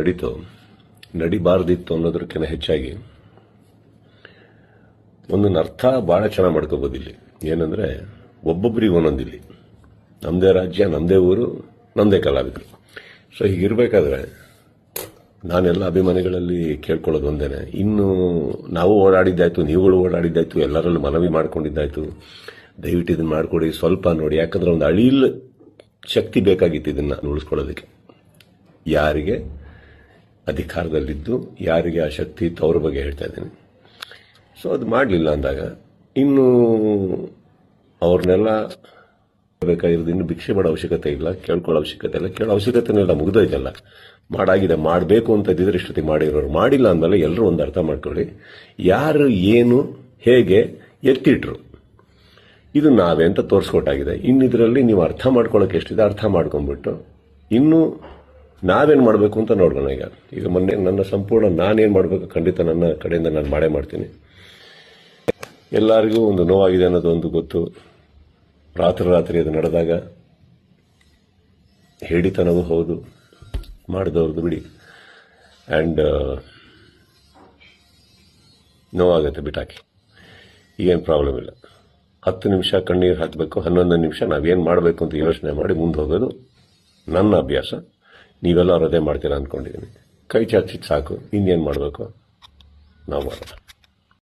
ನಡೀತು, ನಡಿಬಾರ್ದಿತ್ತು ಅನ್ನೋದಕ್ಕಿಂತ ಹೆಚ್ಚಾಗಿ. ಒಂದೊಂದು ಅರ್ಥ ಭಾಳ ಚೆನ್ನಾಗಿ ಮಾಡ್ಕೋಬೋದು ಇಲ್ಲಿ. ಏನಂದ್ರೆ ಒಬ್ಬೊಬ್ಬರಿಗೆ ಒಂದೊಂದಿಲ್ಲಿ. ನಮ್ಮದೇ ರಾಜ್ಯ ನಮ್ಮದೇ ಊರು ನಮ್ಮದೇ ಕಲಾವಿದರು. ಸೊ ಹೀಗಿರ್ಬೇಕಾದ್ರೆ, ನಾನೆಲ್ಲ ಅಭಿಮಾನಿಗಳಲ್ಲಿ ಕೇಳ್ಕೊಳ್ಳೋದು ಒಂದೇನೆ. ಇನ್ನು ನಾವು ಓಡಾಡಿದ್ದಾಯ್ತು, ನೀವುಗಳು ಓಡಾಡಿದ್ದಾಯ್ತು, ಎಲ್ಲರಲ್ಲೂ ಮನವಿ ಮಾಡ್ಕೊಂಡಿದ್ದಾಯ್ತು. ದಯವಿಟ್ಟು ಇದನ್ನ ಮಾಡಿಕೊಡಿ, ಸ್ವಲ್ಪ ನೋಡಿ. ಯಾಕಂದ್ರೆ ಒಂದು ಅಳಿಲ್ ಶಕ್ತಿ ಬೇಕಾಗಿತ್ತು ಇದನ್ನ ಉಳಿಸ್ಕೊಳ್ಳೋದಕ್ಕೆ. ಯಾರಿಗೆ? ಅಧಿಕಾರದಲ್ಲಿದ್ದು ಯಾರಿಗೆ ಆ ಶಕ್ತಿ ಇತ್ತು ಅವ್ರ ಬಗ್ಗೆ ಹೇಳ್ತಾ ಇದ್ದೀನಿ. ಸೊ ಅದು ಮಾಡಲಿಲ್ಲ ಅಂದಾಗ ಇನ್ನು ಅವ್ರನ್ನೆಲ್ಲ ಬೇಕಾಗಿರೋದು ಇನ್ನು ಭಿಕ್ಷೆ ಮಾಡೋ ಅವಶ್ಯಕತೆ ಇಲ್ಲ, ಕೇಳ್ಕೊಳ್ಳೋ ಅವಶ್ಯಕತೆ ಇಲ್ಲ. ಕೇಳೋ ಅವಶ್ಯಕತೆನೆಲ್ಲ ಮುಗಿದೋಯ್ತಲ್ಲ. ಮಾಡಾಗಿದೆ, ಮಾಡಬೇಕು ಅಂತ ಇದ್ದಿದ್ರೆ ಇಷ್ಟೊತ್ತಿಗೆ ಮಾಡಿರೋರು ಮಾಡಿಲ್ಲ ಅಂದಮೇಲೆ ಎಲ್ಲರೂ ಒಂದು ಅರ್ಥ ಮಾಡ್ಕೊಳ್ಳಿ. ಯಾರು, ಏನು, ಹೇಗೆ ಎತ್ತಿಟ್ರು. ಇದು ನಾವೇ ಅಂತ ತೋರಿಸ್ಕೊಟ್ಟಾಗಿದೆ. ಇನ್ನು ಇದರಲ್ಲಿ ನೀವು ಅರ್ಥ ಮಾಡ್ಕೊಳ್ಳೋಕೆ ಎಷ್ಟಿದೆ ಅರ್ಥ ಮಾಡ್ಕೊಂಡ್ಬಿಟ್ಟು ಇನ್ನು ನಾವೇನು ಮಾಡಬೇಕು ಅಂತ ನೋಡೋಣ ಈಗ. ಈಗ ಮೊನ್ನೆ ನನ್ನ ಸಂಪೂರ್ಣ ನಾನೇನು ಮಾಡಬೇಕು ಖಂಡಿತ ನನ್ನ ಕಡೆಯಿಂದ ನಾನು ಮಾಡೇ ಮಾಡ್ತೀನಿ. ಎಲ್ಲರಿಗೂ ಒಂದು ನೋವಾಗಿದೆ ಅನ್ನೋದು ಒಂದು ಗೊತ್ತು. ರಾತ್ರಿ ರಾತ್ರಿ ಅದು ನಡೆದಾಗ ಹೇಳಿತನವೂ ಹೌದು, ಮಾಡಿದವ್ರದ್ದು ಬಿಡಿ. ಆ್ಯಂಡ್ ನೋವಾಗುತ್ತೆ ಬಿಟ್ಟಾಕಿ ಈಗೇನು ಪ್ರಾಬ್ಲಮ್ ಇಲ್ಲ. ಹತ್ತು ನಿಮಿಷ ಕಣ್ಣೀರು ಹಾಕಬೇಕು ಹನ್ನೊಂದು ನಿಮಿಷ ನಾವೇನು ಮಾಡಬೇಕು ಅಂತ ಯೋಚನೆ ಮಾಡಿ ಮುಂದೆ ಹೋಗೋದು ನನ್ನ ಅಭ್ಯಾಸ. ನೀವೆಲ್ಲರೂ ಅದೇ ಮಾಡ್ತೀರಾ ಅಂದ್ಕೊಂಡಿದ್ದೀನಿ ಕೈ ಚಾಚಿದ್ ಸಾಕು. ಇನ್ನೇನು ಮಾಡಬೇಕು? ನಾವು ಮಾಡೋಣ.